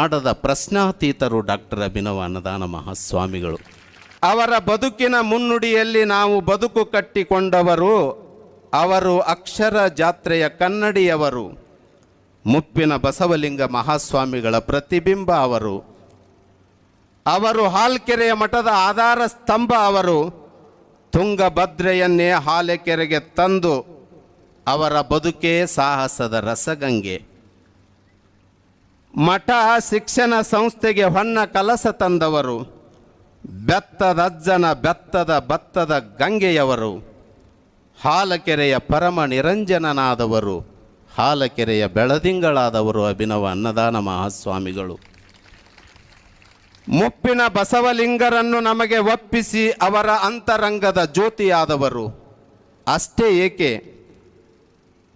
ಆಡದ ಪ್ರಶ್ನಾತೀತರು doctor Abhinava ಅನ್ನದಾನ ಮಹಾಸ್ವಾಮಿಗಳು. ಅವರ ಬದುಕಿನ ಮುನ್ನುಡಿಯಲ್ಲಿ ನಾವು ಬದುಕು ಕಟ್ಟಿಕೊಂಡವರು, ಅವರು ಅಕ್ಷರ ಜಾತ್ರೆಯ ಕನ್ನಡಿಯವರು, ಮುಪ್ಪಿನ ಬಸವಲಿಂಗ ಮಹಾಸ್ವಾಮಿಗಳ ಪ್ರತಿಬಿಂಬ ಅವರು ಅವರು ಹಾಲ್ಕೆರೆಯ ಮಠದ ಆಧಾರ ಸ್ತಂಭ ಅವರು, ತುಂಗಭದ್ರೆಯನ್ನೇ ಹಾಲೆಕೆರೆಗೆ ತಂದು ಅವರ ಬದುಕೇ ಸಾಹಸದ ರಸಗಂಗೆ. ಮಠ ಶಿಕ್ಷಣ ಸಂಸ್ಥೆಗೆ ಹೊನ್ನ ಕಲಸ ತಂದವರು. ಬೆತ್ತದಜ್ಜನ ಬೆತ್ತದ ಬತ್ತದ ಗಂಗೆಯವರು. ಹಾಲಕೆರೆಯ ಪರಮ ನಿರಂಜನನಾದವರು. ಹಾಲಕೆರೆಯ ಬೆಳದಿಂಗಳಾದವರು ಅಭಿನವ ಅನ್ನದಾನ ಮಹಾಸ್ವಾಮಿಗಳು. ಮುಪ್ಪಿನ ಬಸವಲಿಂಗರನ್ನು ನಮಗೆ ಒಪ್ಪಿಸಿ ಅವರ ಅಂತರಂಗದ ಜ್ಯೋತಿಯಾದವರು. ಅಷ್ಟೇ ಏಕೆ?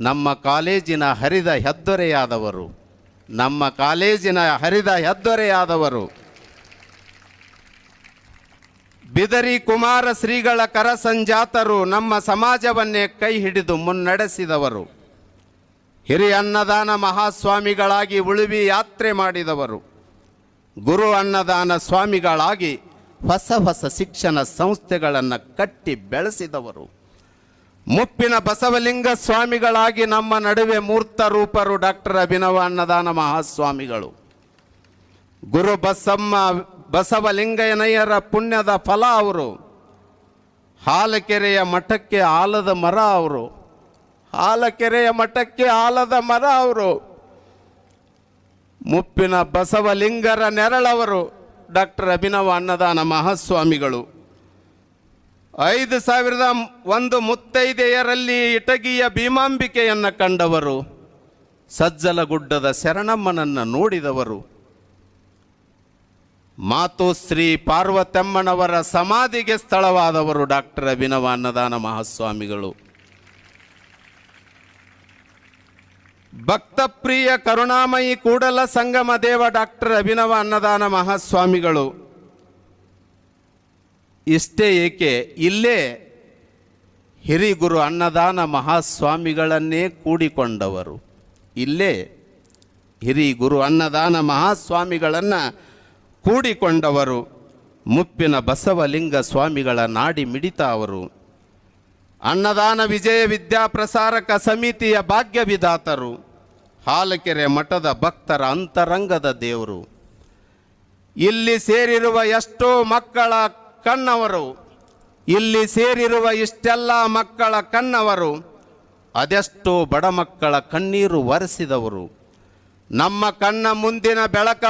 ನಮ್ಮ ಕಾಲೇಜಿನ ಹರಿದ ಹೆದ್ದೊರೆಯಾದವರು. ನಮ್ಮ ಕಾಲೇಜಿನ ಹರಿದ ಹೆದ್ದೊರೆಯಾದವರು ಬಿದರಿ ಕುಮಾರ ಶ್ರೀಗಳ ಕರ ಸಂಜಾತರು ನಮ್ಮ ಸಮಾಜವನ್ನೇ ಕೈ ಹಿಡಿದು ಮುನ್ನಡೆಸಿದವರು. ಹಿರಿ ಅನ್ನದಾನ ಮಹಾಸ್ವಾಮಿಗಳಾಗಿ ಉಳುವಿ ಯಾತ್ರೆ ಮಾಡಿದವರು. ಗುರು ಅನ್ನದಾನ ಸ್ವಾಮಿಗಳಾಗಿ ಹೊಸ ಹೊಸ ಶಿಕ್ಷಣ ಸಂಸ್ಥೆಗಳನ್ನು ಕಟ್ಟಿ ಬೆಳೆಸಿದವರು. ಮುಪ್ಪಿನ ಬಸವಲಿಂಗ ಸ್ವಾಮಿಗಳಾಗಿ ನಮ್ಮ ನಡುವೆ ಮೂರ್ತ ರೂಪರು ಡಾಕ್ಟರ್ ಅಭಿನವ ಅನ್ನದಾನ ಮಹಾಸ್ವಾಮಿಗಳು. ಗುರು ಬಸಮ್ಮ, ಬಸವಲಿಂಗಯ್ಯನಯ್ಯರ ಪುಣ್ಯದ ಫಲ ಅವರು. ಹಾಲಕೆರೆಯ ಮಠಕ್ಕೆ ಆಲದ ಮರ ಅವರು. ಹಾಲಕೆರೆಯ ಮಠಕ್ಕೆ ಆಲದ ಮರ ಅವರು. ಮುಪ್ಪಿನ ಬಸವಲಿಂಗರ ನೆರಳವರು ಡಾಕ್ಟರ್ ಅಭಿನವ ಅನ್ನದಾನ ಮಹಾಸ್ವಾಮಿಗಳು. ಐದು ಸಾವಿರದ ಒಂದು ಮುತ್ತೈದೆಯರಲ್ಲಿ ಇಟಗಿಯ ಭೀಮಾಂಬಿಕೆಯನ್ನು ಕಂಡವರು, ಸಜ್ಜಲಗುಡ್ಡದ ಶರಣಮ್ಮನನ್ನು ನೋಡಿದವರು. ಮಾತು ಶ್ರೀ ಪಾರ್ವತಮ್ಮನವರ ಸಮಾಧಿಗೆ ಸ್ಥಳವಾದವರು ಡಾಕ್ಟರ್ ಅಭಿನವ ಅನ್ನದಾನ ಮಹಾಸ್ವಾಮಿಗಳು. ಭಕ್ತಪ್ರಿಯ ಕರುಣಾಮಯಿ ಕೂಡಲ ಸಂಗಮ ದೇವ ಡಾಕ್ಟರ್ ಅಭಿನವ ಅನ್ನದಾನ ಮಹಾಸ್ವಾಮಿಗಳು. ಇಷ್ಟೇ ಏಕೆ? ಇಲ್ಲೇ ಹಿರಿಗುರು ಅನ್ನದಾನ ಮಹಾಸ್ವಾಮಿಗಳನ್ನೇ ಕೂಡಿಕೊಂಡವರು. ಇಲ್ಲೇ ಹಿರಿ ಗುರು ಅನ್ನದಾನ ಮಹಾಸ್ವಾಮಿಗಳನ್ನು ಕೂಡಿಕೊಂಡವರು. ಮುಪ್ಪಿನ ಬಸವಲಿಂಗ ಸ್ವಾಮಿಗಳ ನಾಡಿ ಮಿಡಿತ ಅವರು. ಅನ್ನದಾನ ವಿಜಯ ವಿದ್ಯಾಪ್ರಸಾರಕ ಸಮಿತಿಯ ಭಾಗ್ಯ ವಿಧಾತರು ಹಾಲಕೆರೆ ಮಠದ ಭಕ್ತರ ಅಂತರಂಗದ ದೇವರು. ಇಲ್ಲಿ ಸೇರಿರುವ ಎಷ್ಟೋ ಮಕ್ಕಳ ಕಣ್ಣವರು. ಇಲ್ಲಿ ಸೇರಿರುವ ಇಷ್ಟೆಲ್ಲ ಮಕ್ಕಳ ಕಣ್ಣವರು, ಅದೆಷ್ಟೋ ಬಡ ಮಕ್ಕಳ ಕಣ್ಣೀರು ಒರೆಸಿದವರು. ನಮ್ಮ ಕಣ್ಣ ಮುಂದಿನ ಬೆಳಕ